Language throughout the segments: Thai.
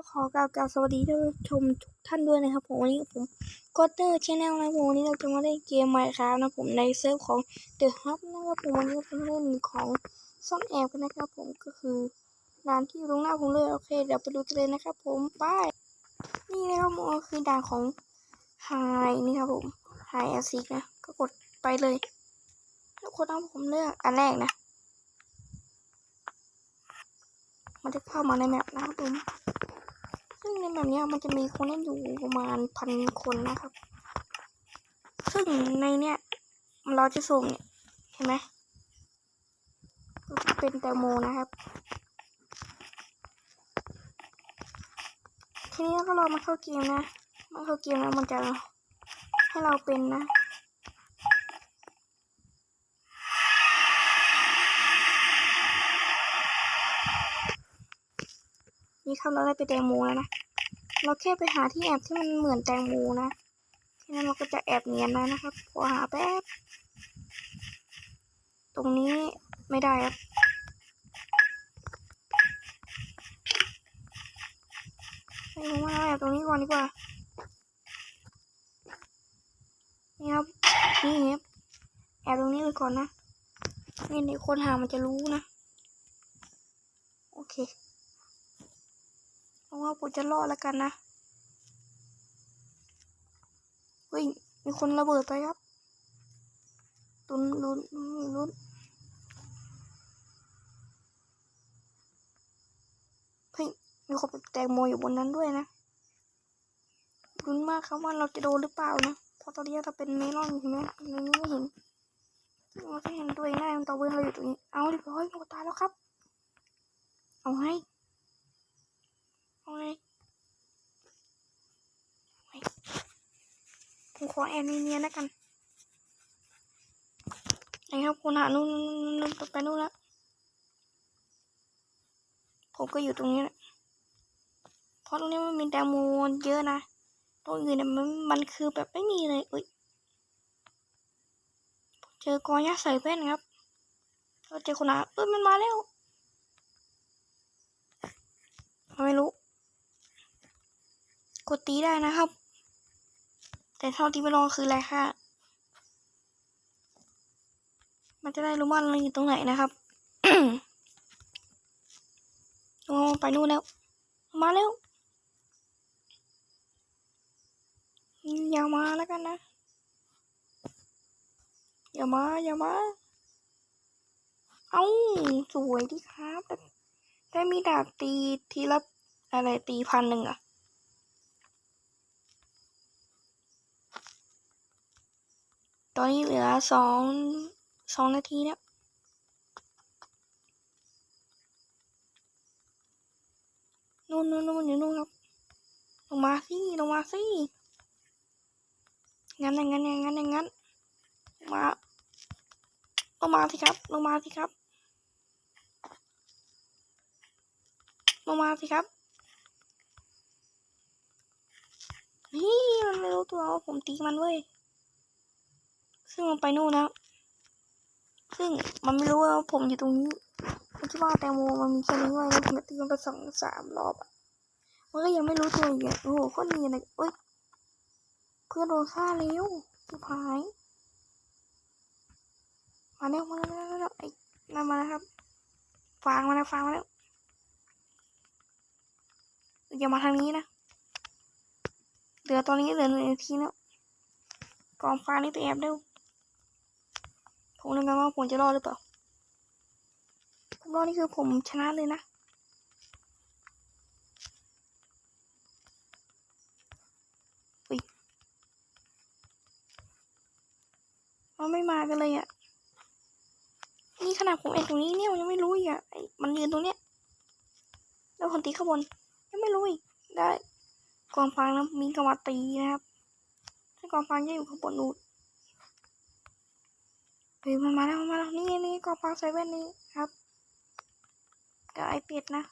ก็ขอกล่าวกล่าวสวัสดีท่านผู้ชมทุกท่านด้วยนะครับ ผมวันนี้ผมก็เตอร์ชแนลนะผมวันนี้เราจะมาเล่นเกมไมค์ครับนะผมในเซิร์ฟของ The Hub นะครับผมวันนี้เราจะเล่นของซ่อนแอบกันนะครับ ผมก็คือด่านที่อยู่ตรงหน้าผมเลยโอเค เดี๋ยวไปดูกันเลยนะครับ ผมไปนี่นะครับผมคือด่านของไฮนี่ครับผมไฮแอซิกนะก็กดไปเลยแล้วกดเอาผมเลือกอันแรกนะมันจะเข้ามาในแมปนะครับผม ซึ่งในแบบนี้มันจะมีคนเล่นอยู่ประมาณพันคนนะครับ ซึ่งในเนี้ยเราจะส่งเนี่ยเห็นไหมเป็นแตงโมนะครับ ทีนี้ก็รอมาเข้าเกมนะมาเข้าเกมแล้วมันจะให้เราเป็นนะนี่ครับเราได้ไปนแตงโมแล้วนะ เราแค่ไปหาที่แอบที่มันเหมือนแตงโมนะทีนั้นเราก็จะแอบเนียนได้นะครับพอหาแป๊บ ตรงนี้ไม่ได้ครับให้ผมว่าแอบตรงนี้ก่อนดีกว่า นี่ครับ นี่ครับแอบตรงนี้ไปก่อนนะนี่คนหามันจะรู้นะ โอเค เพราะว่าผมจะรอดแล้วกันนะเฮ้ยมีคนระเบิดไปครับตุนลุนลุนเฮ้ยมีคนแตงโมอยู่บนนั้นด้วยนะลุ้นมากครับว่าเราจะโดนหรือเปล่านะเพราะตอนนี้เราเป็นเมลอนใช่ไหมนี่ไม่เห็นเราจะเห็นตัวเองได้มันตัวเบิ้ลเราอยู่ตรงนี้เอาเรียบร้อยเราตายแล้วครับ เอาให้ ผมขอแอบเนียนๆแล้วกันไหนครับคุณหานู่นนู่นไปนู่นละผมก็อยู่ตรงนี้แหละเพราะตรงนี้มันมีแตงโมเยอะนะตรงอื่นเนี่ยมันมันคือแบบไม่มีเลยอุ้ยผมเจอกอยักษ์ใส่แว่นครับเราเจอคนหาเอ้ยมันมาแล้วไม่รู้ กดตีได้นะครับ แต่เท่าที่ไปลองคืออะไรค่ะ มันจะได้รู้ว่าเราอยู่ตรงไหนนะครับโอ้ไปนู่นแล้ว มาแล้วอย่ามาแล้วกันนะ อย่ามา อย่ามา เอ้าสวยดีครับ แต่ได้มีดาบตีทีละอะไรตีพันหนึ่งอะ ตอนนี้เหลือสองสองนาทีแล้วนู่นนู่นนู่นอยู่นู่นครับลงมาสิลงมาสิงั้นอย่างงั้นงั้นงงั้นมาลงมาสิครับลงมาสิครับลงมาสิครับนี่มันไม่รู้ตัวว่าผมตีมันเว้ย ซึ่งมันไปนู่นแล้ว ซึ่งมันไม่รู้ว่าผมอยู่ตรงนี้มันคิดว่าแตงโมมันมีแค่นี้ไว้แล้วผมก็ตีมันไปสองสามรอบอะมันก็ยังไม่รู้ตัวอีกอะโอ้โหโคตรเนียนเลยเอ้ยเพื่อนโดนฆ่าแล้วชิบหายมาแล้วมาแล้วมาแล้วไอ้นั่นมาแล้วครับฟางมาแล้วฟางมาแล้วอย่ามาทางนี้นะเหลือตอนนี้เหลือหนึ่งนาทีแล้วกองฟางนี่ตัวแอบเร็ว ผมนึกว่าผมจะรอดหรือเปล่าผมรอดนี่คือผมชนะเลยนะอุ้ยมันไม่มากันเลยอะ่ะ นี่ขนาดผมเองตรงนี้เนี่ยมันยังไม่รู้อีกอะ่ะไอ้มันยืนตรงเนี้ย แล้วคนตีข้างบน ยังไม่รู้อีก ได้กองฟางนะมีกำมาตีนะครับ ถ้ากองฟางจะอยู่ข้างบนนู่น เฮ้ยมันมาแล้วมันมาแล้วนี่นี่กองฟางใส่แว่นนี้ครับกับไอเป็ดนะ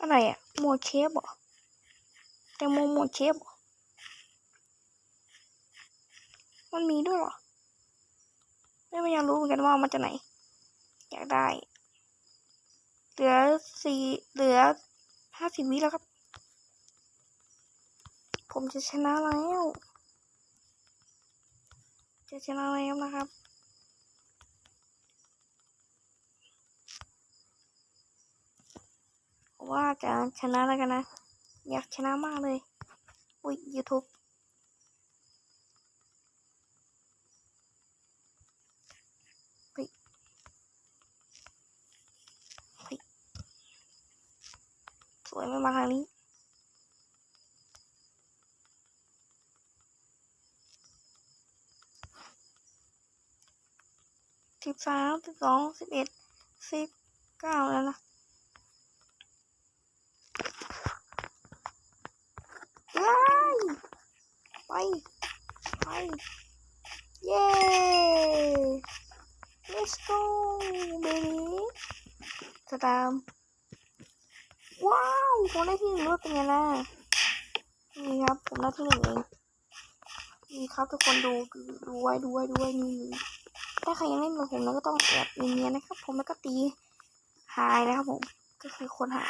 อะไรอะโมเชฟเหรอแตงโมโมเชฟเหรอมันมีด้วยเหรอไม่ไม่ยากรู้เหมือนกันว่ามันจะไหน อยากได้ เหลือสี่เหลือห้าสิบวิแล้วครับ ผมจะชนะแล้ว จะชนะแล้วนะครับว่าจะชนะแล้วกันนะ อยากชนะมากเลย อุ้ย YouTube เฮ้ยเฮ้ยสวยไม่มาทางนี้ บสามสิบสองสิบเอ็ดสิบเก้าแล้วนะไป ไป เย้ let's go baby สตามว้าวผมได้ที่หนึ่งด้เป็นไงล่ะนี่ครับ ผมได้ที่หนึ่งเอง นี่ครับทุกคนดูดูดูไว้ดูไว้ดูไว้นี่ ถ้าใครยังเล่นกับผมแล้วก็ต้องแอบเนียนๆนะครับ ผมแล้วก็ตีหายนะครับผมก็คือคนหา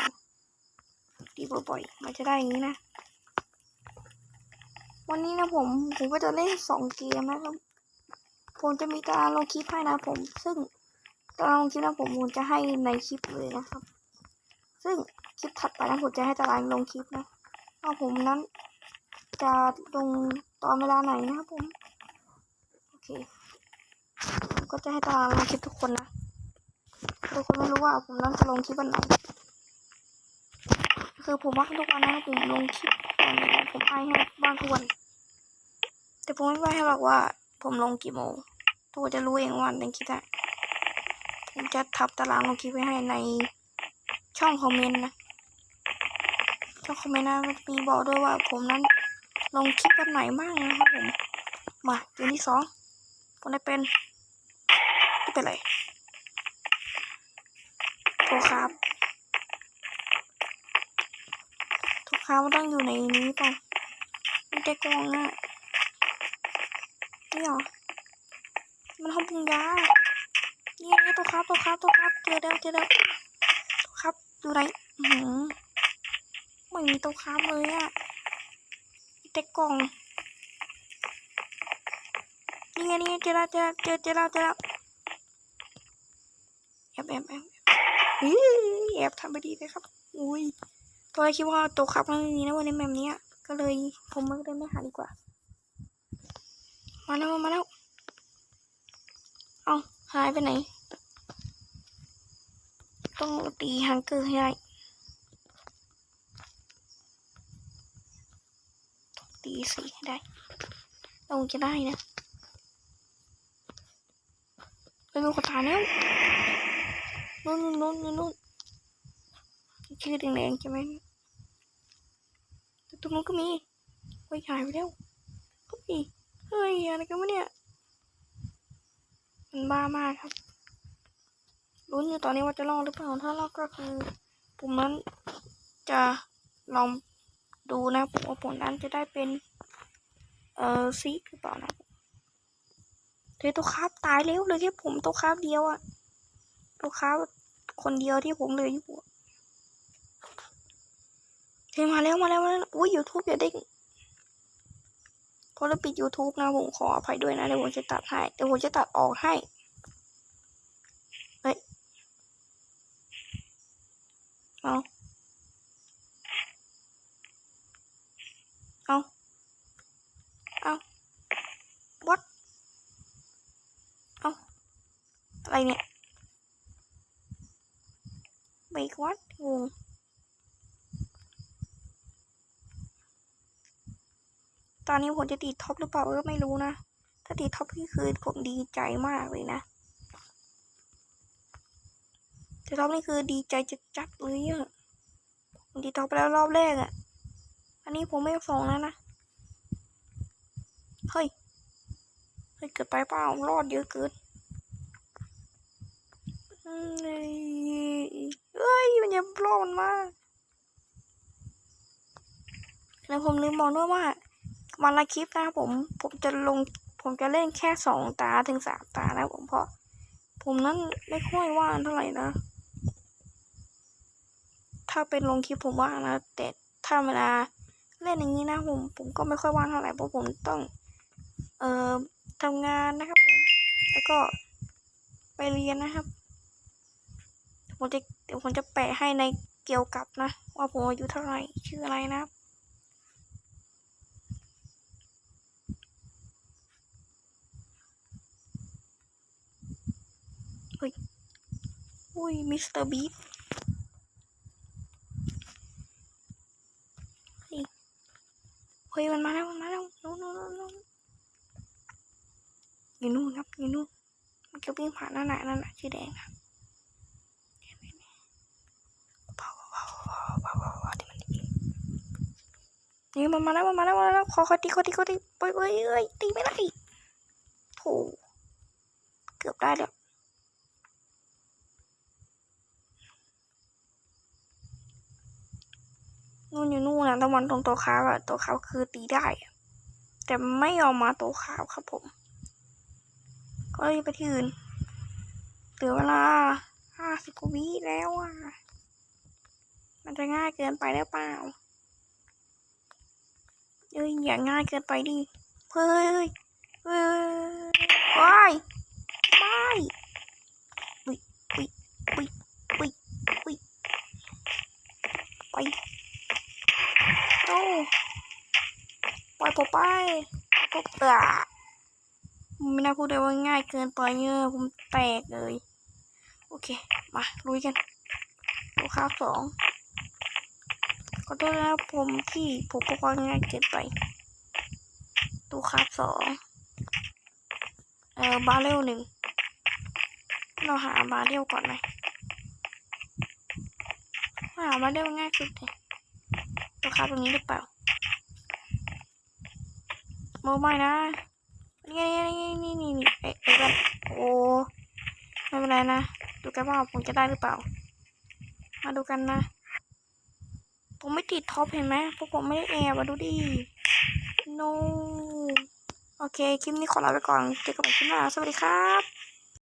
ตีบ่อยๆมันจะได้อย่างนี้นะ วันนี้นะผมผมก็จะเล่นสองเกมนะครับ ผมจะมีตารางลงคลิปให้นะผม ซึ่งตารางลงคลิปนะผมผมจะให้ในคลิปเลยนะครับ ซึ่งคลิปถัดไปนะผมจะให้ตารางลงคลิปนะว่าผมนั้นจะลงตอนเวลาไหนนะครับผมโอเค ผมก็จะให้ตารางลงคลิปทุกคนนะทุกคนไม่รู้ว่าผมนั้นจะลงคลิปวันไหนคือผมว่าทุกวันนะผมลงคลิปตอนนี้ผมให้ให้บ้างทุกวันแต่ผมไม่ว่าให้หรอกว่า ผมลงกี่โมงทุกคนจะรู้เองวันเป็นคิดอะผมจะทับตารางลงคลิปไว้ให้ในช่องคอมเมนต์นะช่องคอมเมนต์นะมันจะมีบอกด้วยว่า ผมนั้นลงคลิปวันไหนบ้างนะครับผมมาเกมที่สองผมได้เป็น ไม่เป็นไรโทรครับโทรครับมันต้องอยู่ในนี้ป่ะมันจะกองอะนี่หรอมันห้องปรุงยานี่ไงตัวครับตัวครับตัวครับเจอแล้วเจอแล้วตัวครับอยู่ไหนหือไม่มีตัวครับเลยอะแต่กล่องนี่ไงนี่ไงเจอแล้วเจอแล้วเจอเจอแล้วเจอแล้ว แอบแอบแอบเฮ้ยแอบทำไปดีเลยครับ อุ้ยตอนแรกคิดว่าตัวครับมันไม่มีนะวันนี้แบบนี้ก็เลยผมก็เลยไม่หาดีกว่า มาแล้วมาแล้วเอาหายไปไหน ต้องตีฮังเกอร์ให้ได้ตีสีให้ได้เราจะได้นะไปดูกระถาแล้ว นู่นนู่นนู่นนู่นชื่อแดงๆใช่ไหมตรงนู้นก็มีเฮ้ยหายไปแล้วเฮ้ยเฮ้ยอะไรกันวะเนี่ยมันบ้ามากครับรุ้นอยู่ตอนนี้ว่าจะรอดหรือเปล่าถ้ารอดก็คือผมนั้นจะลองดูนะผมว่าผลนั้นจะได้เป็นเอ่อซีหรือเปล่านะเฮ้ยตัวคราบตายแล้วเลยแค่ผมตัวคราบเดียวอะตัวคราบ คนเดียวที่ผมเลยอยู่เฮ้ยมาแล้วมาแล้วมาแล้วอุ้ยยูทูบอย่าเด้งเพราะเราปิด YouTube นะผมขออภัยด้วยนะเดี๋ยวผมจะตัดให้เดี๋ยวผมจะตัดออกให้เฮ้ยเอาเอาเอา what เอาอะไรเนี่ย เบรกวัดงงตอนนี้ผมจะติดท็อปหรือเปล่าก็ไม่รู้นะ ถ้าติดท็อปนี่คือผมดีใจมากเลยนะติดท็อปนี่คือดีใจจะจัดๆเลยอะผมติดท็อปแล้วรอบแรกอะอันนี้ผมไม่ส่งแล้วนะ เฮ้ย เฮ้ย เกิดไปเปล่ารอดเยอะเกินเฮ้ย ฮ้ยมันจะรอมันมากแล้วผมลืมบอกด้วยว่าวันละคลิปนะครับผมผมจะลงผมจะเล่นแค่สองตาถึงสามตานะผมเพราะ ผมนั้นไม่ค่อยว่างเท่าไหร่นะ ถ้าเป็นลงคลิปผมว่างนะแต่ถ้าเวลาเล่นอย่างนี้นะผมผมก็ไม่ค่อยว่างเท่าไหร่เพราะผมต้อง เอ่อทำงานนะครับผมแล้วก็ไปเรียนนะครับผมจะ เดี๋ยวผมจะแปะให้ในเกี่ยวกับนะ ว่าผมอายุเท่าไหร่ชื่ออะไรนะครับอุ้ยมิสเตอร์บีเฮ้ยมันมาแล้วมันมาแล้วนู่นนู่นนู่นนู่นอยู่นู่นครับอยู่นู่นมันจะวิ่งผ่านหนั่นน่ะนั่นน่ะชื่อแดงครับเห็นไหมเนี่ยเบาเบาเบาเบาเบาเบาที่มันยิง นี่มันมาแล้วมันมาแล้วมาแล้วขอขอตีขอตีขอตีไปเอ้ยเอ้ยตีไม่ได้โถเกือบได้แล้วนู่นอยู่นู่นนะตะวันตรงตัวขาวอะตัวขาวคือตีได้ แต่ไม่ยอมมาตัวขาวครับผม ก็เลยไปที่อื่นเหลือเวลาห้าสิบกว่าวิแล้วอะ มันจะง่ายเกินไปหรือเปล่า เอ้ยอย่าง่ายเกินไปดิเฮ้ยเฮ้ยว้ายไม่ปิปิปิปิปิไปโอ้ปล่อยผมไปผมเออไม่น่าพูดได้ว่าง่ายเกินไปเนี่ยผมแตกเลย โอเค มาลุยกันลูกค้าสอง ขอโทษนะครับผมที่ผมบอกว่าง่ายเกินไปตู้คาบสองเออบาเรลหนึ่งเราหาบาเรลก่อนไหมหาบาเรลง่ายสุดเลยตัวคาบตรงนี้หรือเปล่าโมไม่นะนี่นี่นี่นี่นี่เอ๊ะเอ๊ะโอ้ไม่เป็นไรนะ ดูกันว่าผมจะได้หรือเปล่า มาดูกันนะ ผมไม่ติดท็อปเห็นไหมพวกผมไม่ได้แอบมาดูดิ no โอเค คลิปนี้ขอลาไปก่อน เจอกันใหม่คลิปหน้า สวัสดีครับ